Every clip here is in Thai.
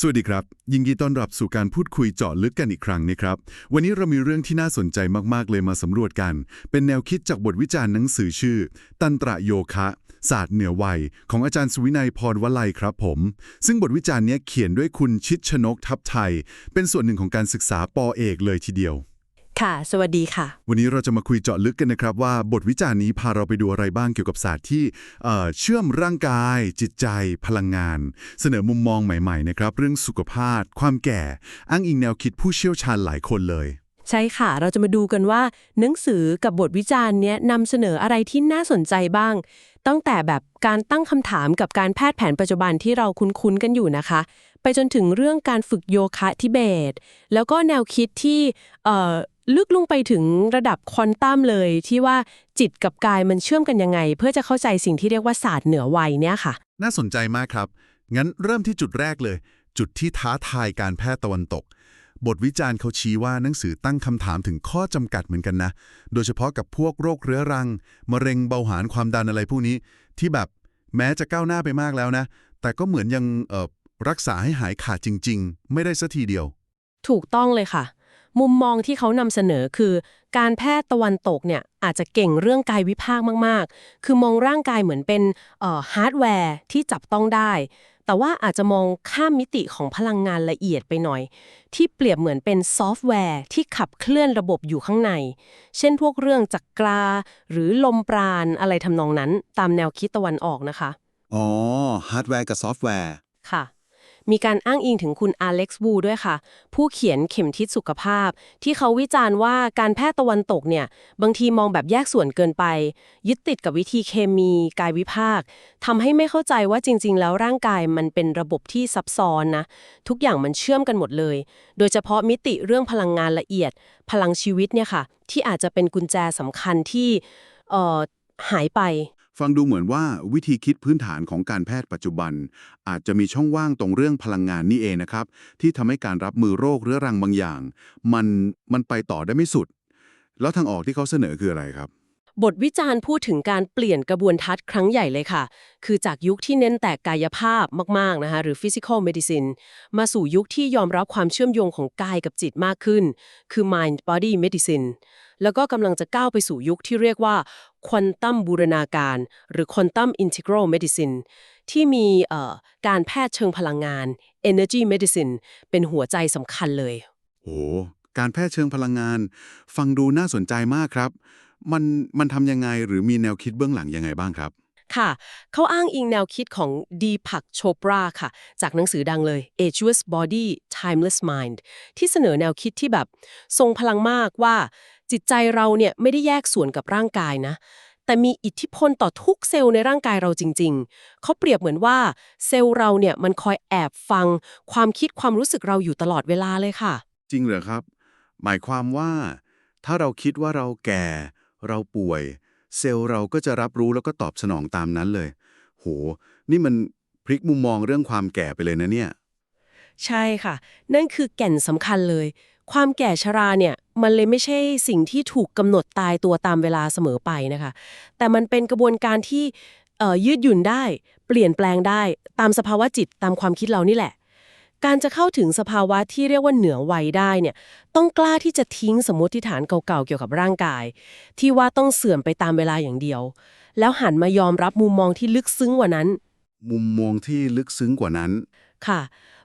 สวัสดีครับ ยินดีต้อนรับสู่การพูดคุยเจาะลึกกันอีกครั้งนะครับ วันนี้เรามีเรื่องที่น่าสนใจมากๆเลยมาสำรวจกัน เป็นแนวคิดจากบทวิจารณ์หนังสือชื่อ ตันตระโยคะ ศาสตร์เหนือวัย ของอาจารย์สุวินัยพรวลัยครับผม ซึ่งบทวิจารณ์นี้เขียนด้วยคุณชิดชนกทัพไทย เป็นส่วนหนึ่งของการศึกษาปอเอกเลยทีเดียว ค่ะ สวัสดีค่ะ วันนี้เราจะมาคุยเจาะลึกกันนะครับว่าบทวิจารณ์นี้พาเราไปดูอะไรบ้างเกี่ยวกับศาสตร์ที่เอ่อเชื่อมร่างกาย จิตใจ พลังงาน เสนอมุมมองใหม่ๆนะครับเรื่องสุขภาพ ความแก่ อ้างอิงแนวคิดผู้เชี่ยวชาญหลายคนเลย ใช่ค่ะ เราจะมาดูกันว่า หนังสือกับบทวิจารณ์เนี้ยนำเสนออะไรที่น่าสนใจบ้าง ตั้งแต่แบบการตั้งคำถามกับการแพทย์แผนปัจจุบันที่เราคุ้นๆกันอยู่นะคะ ไปจนถึงเรื่องการฝึกโยคะทิเบต แล้วก็แนวคิดที่เอ่อ ลึกลงไปถึงระดับควอนตัมเลยที่ว่าจิตกับกายมันเชื่อมกันยังไง เพื่อจะเข้าใจสิ่งที่เรียกว่าศาสตร์เหนือวัยเนี่ยค่ะ น่าสนใจมากครับ งั้นเริ่มที่จุดแรกเลย จุดที่ท้าทายการแพทย์ตะวันตก บทวิจารณ์เขาชี้ว่าหนังสือตั้งคำถามถึงข้อจำกัดเหมือนกันนะ โดยเฉพาะกับพวกโรคเรื้อรัง มะเร็งเบาหวานความดันอะไรพวกนี้ ที่แบบแม้จะก้าวหน้าไปมากแล้วนะ แต่ก็เหมือนยังเอ่อรักษาให้หายขาดจริง ๆ ไม่ได้สัทีเดียว ถูกต้องเลยค่ะ มุมมองที่เขานำเสนอคือ การแพทย์ตะวันตกเนี่ยอาจจะเก่งเรื่องกายวิภาคมากๆ คือมองร่างกายเหมือนเป็นเอ่อฮาร์ดแวร์ที่จับต้องได้ แต่ว่าอาจจะมองข้ามมิติของพลังงานละเอียดไปหน่อย ที่เปรียบเหมือนเป็นซอฟต์แวร์ที่ขับเคลื่อนระบบอยู่ข้างใน เช่นพวกเรื่องจักรา หรือลมปราณอะไรทำนองนั้น ตามแนวคิดตะวันออกนะคะ อ๋อฮาร์ดแวร์กับซอฟต์แวร์ค่ะ มีการอ้างอิงถึงคุณอเล็กซ์วูด้วยค่ะ ผู้เขียนเข็มทิศสุขภาพ ที่เขาวิจารณ์ว่าการแพทย์ตะวันตกเนี่ย บางทีมองแบบแยกส่วนเกินไป ยึดติดกับวิธีเคมีกายวิภาคทำให้ไม่เข้าใจว่าจริง ๆ แล้วร่างกายมันเป็นระบบที่ซับซ้อนนะ ทุกอย่างมันเชื่อมกันหมดเลย โดยเฉพาะมิติเรื่องพลังงานละเอียด พลังชีวิตเนี่ยค่ะ ที่อาจจะเป็นกุญแจสำคัญที่เอ่อหายไป ฟังดูเหมือนว่าวิธีคิดพื้นฐานของการแพทย์ปัจจุบัน อาจจะมีช่องว่างตรงเรื่องพลังงานนี่เองนะครับ ที่ทำให้การรับมือโรคเรื้อรังบางอย่าง มันมันไปต่อได้ไม่สุด แล้วทางออกที่เขาเสนอคืออะไรครับ บทวิจารณ์พูดถึงการเปลี่ยนกระบวนทัศน์ครั้งใหญ่เลยค่ะ คือจากยุคที่เน้นแต่กายภาพมากๆนะคะหรือ physical medicine มาสู่ยุคที่ยอมรับความเชื่อมโยงของกายกับจิตมากขึ้น คือ mind body medicine แล้วก็กำลังจะก้าวไปสู่ยุคที่เรียกว่า quantum บูรณาการ หรือ quantum integral medicine ที่มีเอ่อการแพทย์เชิงพลังงาน energy medicine เป็นหัวใจสำคัญเลยโหการแพทย์เชิงพลังงาน ฟังดูน่าสนใจมากครับ มันมันทำยังไงหรือมีแนวคิดเบื้องหลังยังไงบ้างครับค่ะ เขาอ้างอิงแนวคิดของดีพักโชปราค่ะ จากหนังสือดังเลย Ageless Body Timeless Mind ที่เสนอแนวคิดที่แบบ ทรงพลังมากว่า จิตใจเราเนี่ยไม่ได้แยกส่วนกับร่างกายนะ แต่มีอิทธิพลต่อทุกเซลล์ในร่างกายเราจริง ๆ เขาเปรียบเหมือนว่าเซลล์เราเนี่ยมันคอยแอบฟัง ความคิดความรู้สึกเราอยู่ตลอดเวลาเลยค่ะ จริงเหรอครับ หมายความว่า ถ้าเราคิดว่าเราแก่ เราป่วย เซลล์เราก็จะรับรู้แล้วก็ตอบสนองตามนั้นเลย โห นี่มันพลิกมุมมองเรื่องความแก่ไปเลยนะเนี่ย ใช่ค่ะ นั่นคือแก่นสำคัญเลย ความแก่ชราเนี่ยมันเลยไม่ใช่สิ่งที่ถูกกำหนดตายตัวตามเวลาเสมอไปนะคะ แต่มันเป็นกระบวนการที่เอ่อยืดหยุ่นได้ เปลี่ยนแปลงได้ตามสภาวะจิตตามความคิดเรานี่แหละ การจะเข้าถึงสภาวะที่เรียกว่าเหนือวัยได้เนี่ยต้องกล้าที่จะทิ้งสมมติฐานเก่าๆเกี่ยวกับร่างกาย ที่ว่าต้องเสื่อมไปตามเวลาอย่างเดียว แล้วหันมายอมรับมุมมองที่ลึกซึ้งกว่านั้น มุมมองที่ลึกซึ้งกว่านั้นค่ะ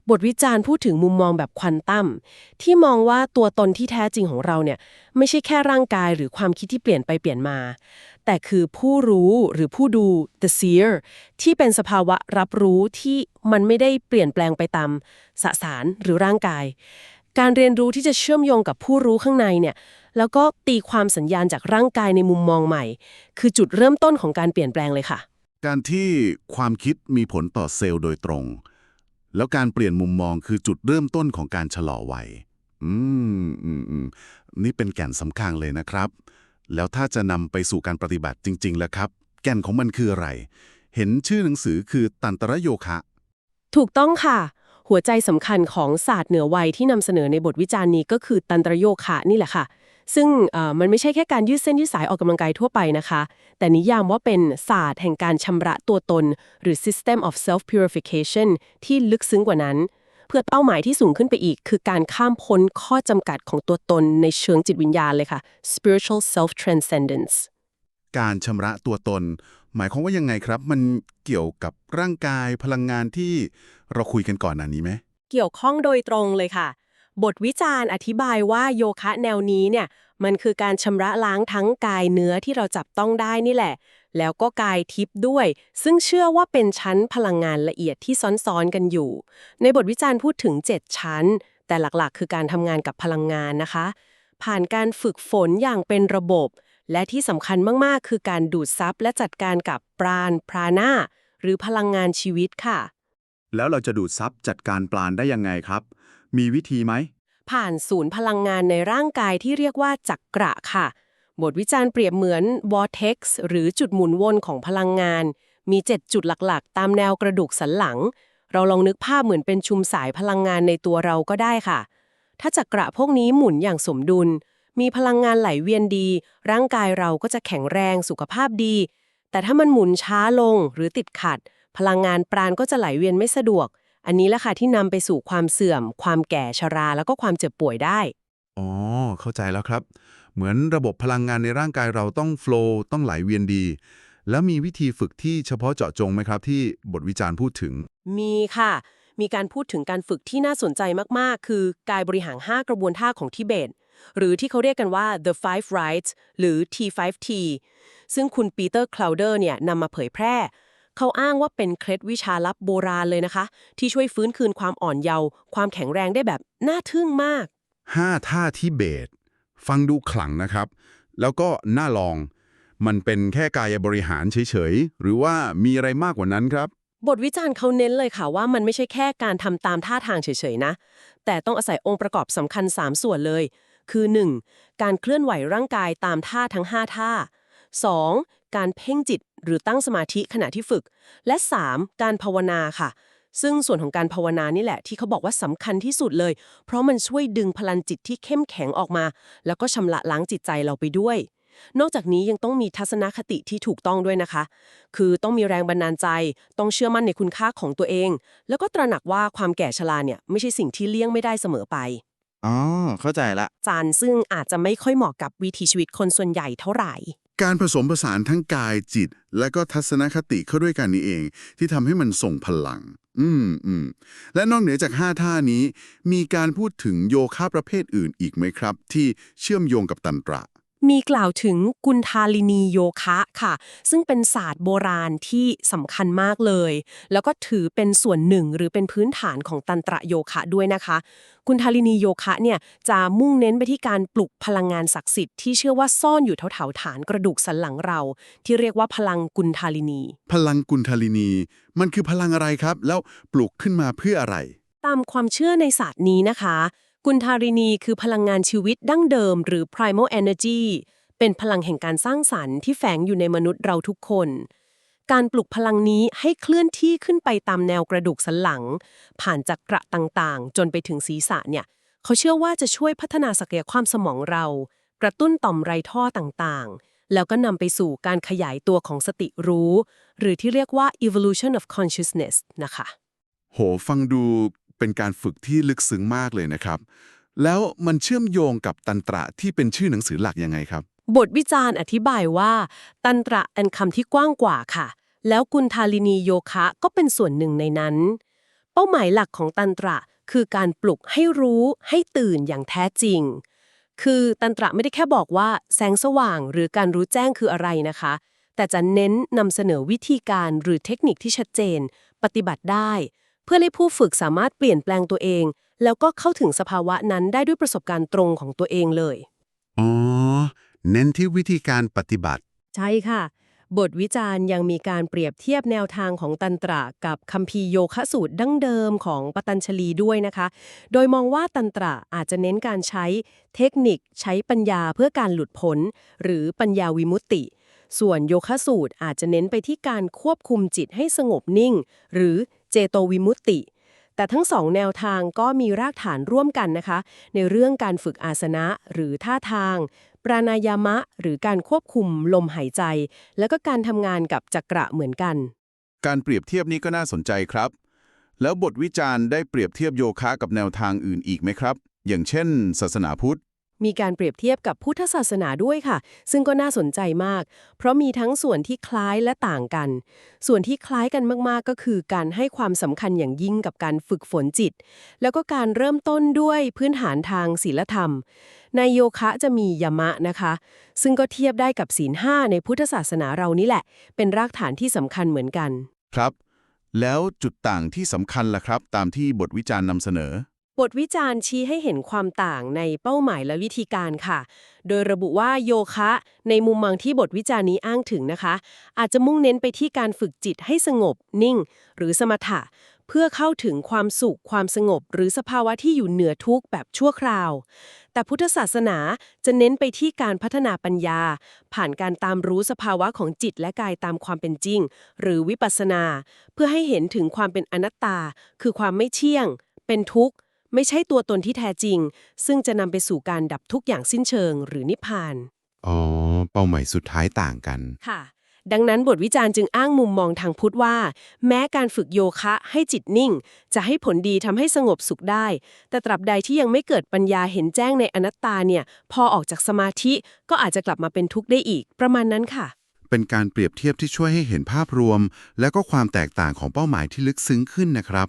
บทวิจารณ์พูดถึงมุมมองแบบควอนตัมที่มองว่าตัวตนที่แท้จริงของเราเนี่ยไม่ใช่แค่ร่างกายหรือความคิดที่เปลี่ยนไปเปลี่ยนมา แต่คือผู้รู้หรือผู้ดู the seer ที่เป็นสภาวะรับรู้ที่มันไม่ได้เปลี่ยนแปลงไปตามสสารหรือร่างกาย การเรียนรู้ที่จะเชื่อมโยงกับผู้รู้ข้างในเนี่ยแล้วก็ตีความสัญญาณจากร่างกายในมุมมองใหม่ คือจุดเริ่มต้นของการเปลี่ยนแปลงเลยค่ะ การที่ความคิดมีผลต่อเซลล์โดยตรง แล้วการเปลี่ยนมุมมองคือจุดเริ่มต้นของการชะลอวัย อืมอืมอืมนี่เป็นแก่นสำคัญเลยนะครับ แล้วถ้าจะนำไปสู่การปฏิบัติจริง ๆ แล้วครับ แก่นของมันคืออะไร เห็นชื่อหนังสือคือตันตระโยคะ ถูกต้องค่ะ หัวใจสำคัญของศาสตร์เหนือวัยที่นำเสนอในบทวิจารณ์นี้ก็คือตันตรโยคะนี่แหละค่ะ ซึ่งเอ่อมันไม่ใช่แค่การยืดเส้นยืดสายออกกำลังกายทั่วไปนะคะ แต่นิยามว่าเป็นศาสตร์แห่งการชำระตัวตน หรือ system of self purification ที่ลึกซึ้งกว่านั้น เพื่อเป้าหมายที่สูงขึ้นไปอีก คือการข้ามพ้นข้อจำกัดของตัวตนในเชิงจิตวิญญาณเลยค่ะ spiritual self transcendence การชำระตัวตน หมายความว่ายังไงครับ มันเกี่ยวกับร่างกายพลังงานที่เราคุยกันก่อนหน้านี้ไหมเกี่ยวข้องโดยตรงเลยค่ะ บทวิจารณ์อธิบายว่าโยคะแนวนี้เนี่ยมันคือการชำระล้างทั้งกายเนื้อที่เราจับต้องได้นี่แหละ แล้วก็กายทิพย์ด้วย ซึ่งเชื่อว่าเป็นชั้นพลังงานละเอียดที่ซ้อนๆกันอยู่ ในบทวิจารณ์พูดถึง 7 ชั้น แต่หลักๆ คือการทำงานกับพลังงานนะคะ ผ่านการฝึกฝนอย่างเป็นระบบ และที่สำคัญมากๆ คือการดูดซับและจัดการกับปราณพรานาหรือพลังงานชีวิตค่ะ แล้วเราจะดูดซับจัดการปลานได้ยังไงครับ มีวิธีไหม ผ่านศูนย์พลังงานในร่างกายที่เรียกว่าจักระค่ะ บทวิจารณ์เปรียบเหมือน vortex หรือจุดหมุนวนของพลังงาน มี 7 จุดหลักๆ ตามแนวกระดูกสันหลัง เราลองนึกภาพเหมือนเป็นชุมสายพลังงานในตัวเราก็ได้ค่ะ ถ้าจักระพวกนี้หมุนอย่างสมดุล มีพลังงานไหลเวียนดี ร่างกายเราก็จะแข็งแรงสุขภาพดี แต่ถ้ามันหมุนช้าลงหรือติดขัด พลังงานปราณก็จะไหลเวียนไม่สะดวก อันนี้แหละค่ะที่นำไปสู่ความเสื่อม ความแก่ชราแล้วก็ความเจ็บป่วยได้ อ๋อ เข้าใจแล้วครับ เหมือนระบบพลังงานในร่างกายเราต้องโฟลว์ต้องไหลเวียนดี แล้วมีวิธีฝึกที่เฉพาะเจาะจงไหมครับ ที่บทวิจารณ์พูดถึง มีค่ะ มีการพูดถึงการฝึกที่น่าสนใจมาก ๆ คือกายบริหาร 5 กระบวนท่าของทิเบต หรือที่เขาเรียกกันว่า the five rights หรือ T5T ซึ่งคุณปีเตอร์คลาวเดอร์เนี่ยนำมาเผยแพร่ เขาอ้างว่าเป็นเคล็ดวิชาลับโบราณเลยนะคะ ที่ช่วยฟื้นคืนความอ่อนเยาว์ความแข็งแรงได้แบบน่าทึ่งมาก 5 ท่าทิเบตฟังดูขลังนะครับ แล้วก็น่าลอง มันเป็นแค่กายบริหารเฉยๆ หรือว่ามีอะไรมากกว่านั้นครับ บทวิจารณ์เขาเน้นเลยค่ะว่ามันไม่ใช่แค่การทำตามท่าทางเฉยๆนะ แต่ต้องอาศัยองค์ประกอบสำคัญ 3 ส่วนเลย คือ 1. การเคลื่อนไหวร่างกายตามท่าทั้ง 5 ท่า 2. การเพ่งจิตหรือตั้งสมาธิขณะที่ฝึก และ 3. การภาวนาค่ะ ซึ่งส่วนของการภาวนานี่แหละที่เขาบอกว่าสำคัญที่สุดเลย เพราะมันช่วยดึงพลังจิตที่เข้มแข็งออกมา แล้วก็ชำระล้างจิตใจเราไปด้วย นอกจากนี้ยังต้องมีทัศนคติที่ถูกต้องด้วยนะคะ คือต้องมีแรงบันดาลใจ ต้องเชื่อมั่นในคุณค่าของตัวเอง แล้วก็ตระหนักว่าความแก่ชราเนี่ยไม่ใช่สิ่งที่เลี่ยงไม่ได้เสมอไปอ๋อเข้าใจละ จานซึ่งอาจจะไม่ค่อยเหมาะกับวิถีชีวิตคนส่วนใหญ่เท่าไหร่ การผสมผสานทั้งกายจิต และก็ทัศนคติเข้าด้วยกันนี้เอง ที่ทำให้มันส่งพลัง อืมอืมและนอกเหนือจาก 5 ท่านี้ มีการพูดถึงโยคะประเภทอื่นอีกไหมครับ ที่เชื่อมโยงกับตันตระ มีกล่าวถึงกุนทาลินีโยคะค่ะ ซึ่งเป็นศาสตร์โบราณที่สำคัญมากเลย แล้วก็ถือเป็นส่วนหนึ่งหรือเป็นพื้นฐานของตันตระโยคะด้วยนะคะ กุนทาลินีโยคะเนี่ยจะมุ่งเน้นไปที่การปลุกพลังงานศักดิ์สิทธิ์ที่เชื่อว่าซ่อนอยู่แถวๆฐานกระดูกสันหลังเรา ที่เรียกว่าพลังกุนทาลินี พลังกุนทาลินี มันคือพลังอะไรครับ แล้วปลุกขึ้นมาเพื่ออะไร ตามความเชื่อในศาสตร์นี้นะคะ กุนทารินีคือพลังงานชีวิตดั้งเดิมหรือ primal energy เป็นพลังแห่งการสร้างสรรค์ที่แฝงอยู่ในมนุษย์เราทุกคน การปลุกพลังนี้ให้เคลื่อนที่ขึ้นไปตามแนวกระดูกสันหลัง ผ่านจักระต่างๆ จนไปถึงศีรษะเนี่ย เขาเชื่อว่าจะช่วยพัฒนาศักยความสมองเรา กระตุ้นต่อมไรท่อต่างๆ แล้วก็นำไปสู่การขยายตัวของสติรู้ หรือที่เรียกว่า evolution of consciousness นะคะ โหฟังดู เป็นการฝึกที่ลึกซึ้งมากเลยนะครับ แล้วมันเชื่อมโยงกับตันตระที่เป็นชื่อหนังสือหลักยังไงครับ บทวิจารณ์อธิบายว่า ตันตระเป็นคำที่กว้างกว่าค่ะ แล้วกุนทาลินีโยคะก็เป็นส่วนหนึ่งในนั้น เป้าหมายหลักของตันตระคือการปลุกให้รู้ให้ตื่นอย่างแท้จริง คือตันตระไม่ได้แค่บอกว่าแสงสว่างหรือการรู้แจ้งคืออะไรนะคะ แต่จะเน้นนำเสนอวิธีการหรือเทคนิคที่ชัดเจน ปฏิบัติได้ เพื่อให้ผู้ฝึกสามารถเปลี่ยนแปลงตัวเอง แล้วก็เข้าถึงสภาวะนั้นได้ด้วยประสบการณ์ตรงของตัวเองเลย อ๋อ เน้นที่วิธีการปฏิบัติ ใช่ค่ะ บทวิจารณ์ยังมีการเปรียบเทียบแนวทางของตันตระกับคัมภีร์โยคะสูตรดั้งเดิมของปตัญชลีด้วยนะคะ โดยมองว่าตันตระอาจจะเน้นการใช้เทคนิค ใช้ปัญญาเพื่อการหลุดพ้นหรือปัญญาวิมุตติส่วนโยคะสูตรอาจจะเน้นไปที่การควบคุมจิตให้สงบนิ่ง หรือ เจโตวิมุตติ แต่ทั้งสองแนวทางก็มีรากฐานร่วมกันนะคะ ในเรื่องการฝึกอาสนะหรือท่าทาง ปราณายามะ หรือการควบคุมลมหายใจ แล้วก็การทำงานกับจักระเหมือนกัน การเปรียบเทียบนี้ก็น่าสนใจครับ แล้วบทวิจารณ์ได้เปรียบเทียบโยคะกับแนวทางอื่นอีกไหมครับ อย่างเช่น ศาสนาพุทธ มีการเปรียบเทียบกับพุทธศาสนาด้วยค่ะ ซึ่งก็น่าสนใจมาก เพราะมีทั้งส่วนที่คล้ายและต่างกัน ส่วนที่คล้ายกันมากๆ ก็คือการให้ความสำคัญอย่างยิ่งกับการฝึกฝนจิต แล้วก็การเริ่มต้นด้วยพื้นฐานทางศีลธรรม ในโยคะจะมียมะนะคะ ซึ่งก็เทียบได้กับศีลห้าในพุทธศาสนาเรานี่แหละ เป็นรากฐานที่สำคัญเหมือนกัน ครับ แล้วจุดต่างที่สำคัญล่ะครับ ตามที่บทวิจารณ์นำเสนอ บทวิจารณ์ชี้ให้เห็นความต่างในเป้าหมายและวิธีการค่ะ โดยระบุว่าโยคะ ในมุมมองที่บทวิจารณ์นี้อ้างถึงนะคะ อาจจะมุ่งเน้นไปที่การฝึกจิตให้สงบ นิ่ง หรือสมถะ เพื่อเข้าถึงความสุข ความสงบ หรือสภาวะที่อยู่เหนือทุกข์แบบชั่วคราว แต่พุทธศาสนาจะเน้นไปที่การพัฒนาปัญญา ผ่านการตามรู้สภาวะของจิตและกายตามความเป็นจริง หรือวิปัสสนา เพื่อให้เห็นถึงความเป็นอนัตตา คือความไม่เที่ยง เป็นทุกข์ ไม่ใช่ตัวตนที่แท้จริง ซึ่งจะนำไปสู่การดับทุกข์อย่างสิ้นเชิงหรือนิพพาน อ๋อ เป้าหมายสุดท้ายต่างกัน ค่ะ ดังนั้นบทวิจารณ์จึงอ้างมุมมองทางพุทธว่า แม้การฝึกโยคะให้จิตนิ่ง จะให้ผลดีทำให้สงบสุขได้ แต่ตราบใดที่ยังไม่เกิดปัญญาเห็นแจ้งในอนัตตาเนี่ย พอออกจากสมาธิก็อาจจะกลับมาเป็นทุกข์ได้อีก ประมาณนั้นค่ะเป็นการเปรียบเทียบที่ช่วยให้เห็นภาพรวม และก็ความแตกต่างของเป้าหมายที่ลึกซึ้งขึ้นนะครับ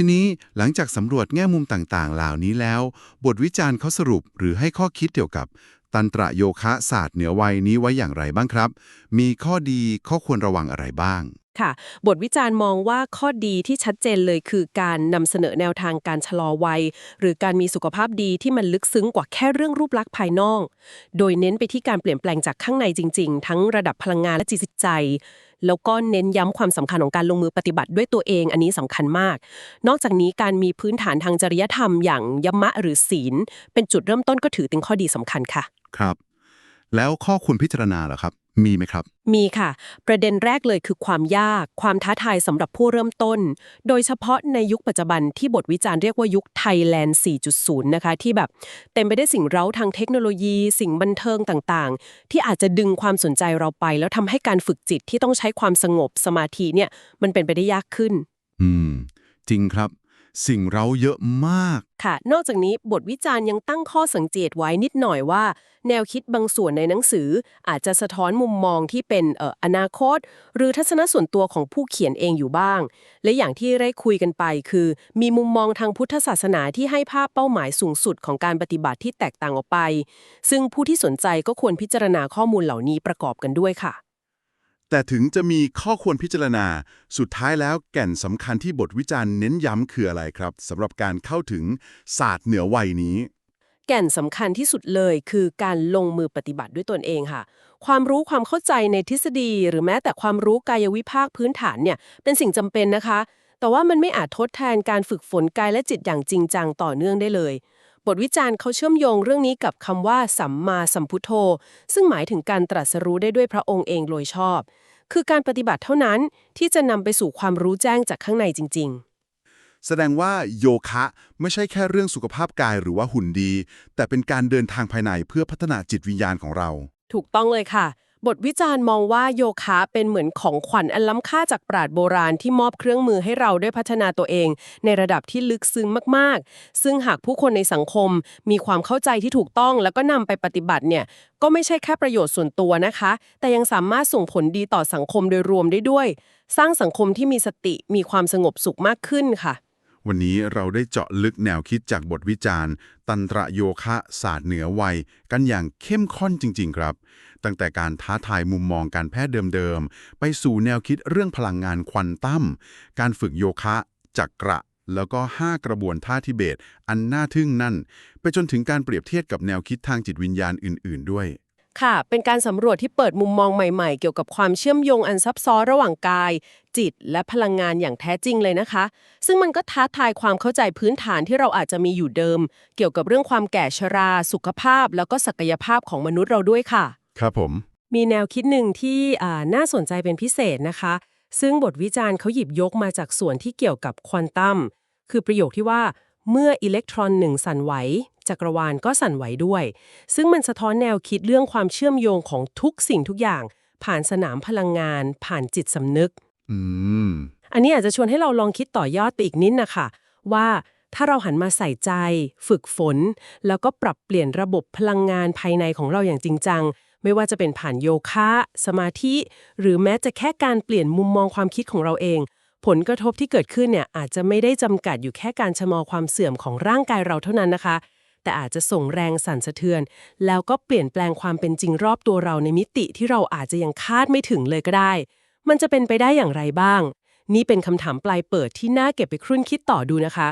ทีนี้หลังจากสำรวจแง่มุมต่างๆ เหล่านี้แล้ว บทวิจารณ์เขาสรุปหรือให้ข้อคิดเกี่ยวกับ ตันตระโยคะศาสตร์เหนือวัยนี้ไว้อย่างไรบ้างครับ มีข้อดีข้อควรระวังอะไรบ้างค่ะบทวิจารณ์มองว่าข้อดีที่ชัดเจนเลยคือการนำเสนอแนวทางการชะลอวัย หรือการมีสุขภาพดีที่มันลึกซึ้งกว่าแค่เรื่องรูปลักษณ์ภายนอก โดยเน้นไปที่การเปลี่ยนแปลงจากข้างในจริง ๆ ทั้งระดับพลังงานและจิตใจ แล้วก็เน้นย้ำความสำคัญของการลงมือปฏิบัติด้วยตัวเอง อันนี้สำคัญมาก นอกจากนี้การมีพื้นฐานทางจริยธรรมอย่างยมะหรือศีล เป็นจุดเริ่มต้นก็ถือเป็นข้อดีสำคัญค่ะ ครับ แล้วข้อควรพิจารณาเหรอครับ มีไหมครับ มีค่ะ ประเด็นแรกเลยคือความยาก ความท้าทายสำหรับผู้เริ่มต้น โดยเฉพาะในยุคปัจจุบันที่บทวิจารณ์เรียกว่ายุคไทยแลนด์ 4.0 นะคะ ที่แบบเต็มไปได้วยสิ่งเร้าทางเทคโนโลยี สิ่งบันเทิงต่างๆ ที่อาจจะดึงความสนใจเราไป แล้วทำให้การฝึกจิตที่ต้องใช้ความสงบสมาธิเนี่ยมันเป็นไปได้ยากขึ้น อืม จริงครับ สิ่งเราเยอะมาก ค่ะ นอกจากนี้บทวิจารณ์ยังตั้งข้อสังเกตไว้นิดหน่อยว่า แนวคิดบางส่วนในหนังสืออาจจะสะท้อนมุมมองที่เป็นเอ่ออนาคต หรือทัศนส่วนตัวของผู้เขียนเองอยู่บ้าง และอย่างที่ได้คุยกันไปคือ มีมุมมองทางพุทธศาสนาที่ให้ภาพเป้าหมายสูงสุดของการปฏิบัติที่แตกต่างออกไป ซึ่งผู้ที่สนใจก็ควรพิจารณาข้อมูลเหล่านี้ประกอบกันด้วยค่ะ แต่ถึงจะมีข้อควรพิจารณา สุดท้ายแล้วแก่นสำคัญที่บทวิจารณ์เน้นย้ำคืออะไรครับสำหรับการเข้าถึงศาสตร์เหนือวัยนี้ แก่นสำคัญที่สุดเลยคือการลงมือปฏิบัติด้วยตนเองค่ะ ความรู้ความเข้าใจในทฤษฎี หรือแม้แต่ความรู้กายวิภาคพื้นฐานเนี่ยเป็นสิ่งจำเป็นนะคะ แต่ว่ามันไม่อาจทดแทนการฝึกฝนกายและจิตอย่างจริงจังต่อเนื่องได้เลย บทวิจารณ์เขาเชื่อมโยงเรื่องนี้กับคำว่าสัมมาสัมพุทโธ ซึ่งหมายถึงการตรัสรู้ได้ด้วยพระองค์เองโดยชอบ คือการปฏิบัติเท่านั้นที่จะนำไปสู่ความรู้แจ้งจากข้างในจริง ๆแสดงว่าโยคะไม่ใช่แค่เรื่องสุขภาพกายหรือว่าหุ่นดี แต่เป็นการเดินทางภายในเพื่อพัฒนาจิตวิญญาณของเรา ถูกต้องเลยค่ะ บทวิจารณ์มองว่าโยคะเป็นเหมือนของขวัญอันล้ำค่าจากปราดโบราณที่มอบเครื่องมือให้เราได้พัฒนาตัวเอง ในระดับที่ลึกซึ้งมากๆ ซึ่งหากผู้คนในสังคมมีความเข้าใจที่ถูกต้อง แล้วก็นำไปปฏิบัติเนี่ยก็ไม่ใช่แค่ประโยชน์ส่วนตัวนะคะ แต่ยังสามารถส่งผลดีต่อสังคมโดยรวมได้ด้วย สร้างสังคมที่มีสติมีความสงบสุขมากขึ้นค่ะ วันนี้เราได้เจาะลึกแนวคิดจากบทวิจารณ์ ตันตรโยคะศาสตร์เหนือวัย กันอย่างเข้มข้นจริง ๆ ครับ ตั้งแต่การท้าทายมุมมองการแพทย์เดิมๆ ไปสู่แนวคิดเรื่องพลังงานควอนตัม การฝึกโยคะ จักระ แล้วก็ 5 กระบวนท่าทิเบต อันน่าทึ่งนั่น ไปจนถึงการเปรียบเทียบกับแนวคิดทางจิตวิญญาณอื่น ๆ ด้วย ค่ะ เป็นการสำรวจที่เปิดมุมมองใหม่ๆ เกี่ยวกับความเชื่อมโยงอันซับซ้อนระหว่างกาย จิต และพลังงานอย่างแท้จริงเลยนะคะ ซึ่งมันก็ท้าทายความเข้าใจพื้นฐานที่เราอาจจะมีอยู่เดิม เกี่ยวกับเรื่องความแก่ชรา สุขภาพ แล้วก็ศักยภาพของมนุษย์เราด้วยค่ะ ครับผม มีแนวคิดหนึ่งที่อ่าน่าสนใจเป็นพิเศษนะคะ ซึ่งบทวิจารณ์เขาหยิบยกมาจากส่วนที่เกี่ยวกับควอนตัมคือประโยคที่ว่าเมื่ออิเล็กตรอนหนึ่งสั่นไหว จักรวาลก็สั่นไหวด้วย ซึ่งมันสะท้อนแนวคิดเรื่องความเชื่อมโยงของทุกสิ่งทุกอย่าง ผ่านสนามพลังงาน ผ่านจิตสำนึก อืม อันนี้อาจจะชวนให้เราลองคิดต่อยอดไปอีกนิดนะคะ ว่าถ้าเราหันมาใส่ใจ ฝึกฝน แล้วก็ปรับเปลี่ยนระบบพลังงานภายในของเราอย่างจริงจัง ไม่ว่าจะเป็นผ่านโยคะ สมาธิ หรือแม้จะแค่การเปลี่ยนมุมมองความคิดของเราเอง ผลกระทบที่เกิดขึ้นเนี่ยอาจจะไม่ได้จำกัดอยู่แค่การชะลอความเสื่อมของร่างกายเราเท่านั้นนะคะ แต่อาจจะส่งแรงสั่นสะเทือน แล้วก็เปลี่ยนแปลงความเป็นจริงรอบตัวเราในมิติที่เราอาจจะยังคาดไม่ถึงเลยก็ได้ มันจะเป็นไปได้อย่างไรบ้าง นี่เป็นคำถามปลายเปิดที่น่าเก็บไปครุ่นคิดต่อดูนะคะ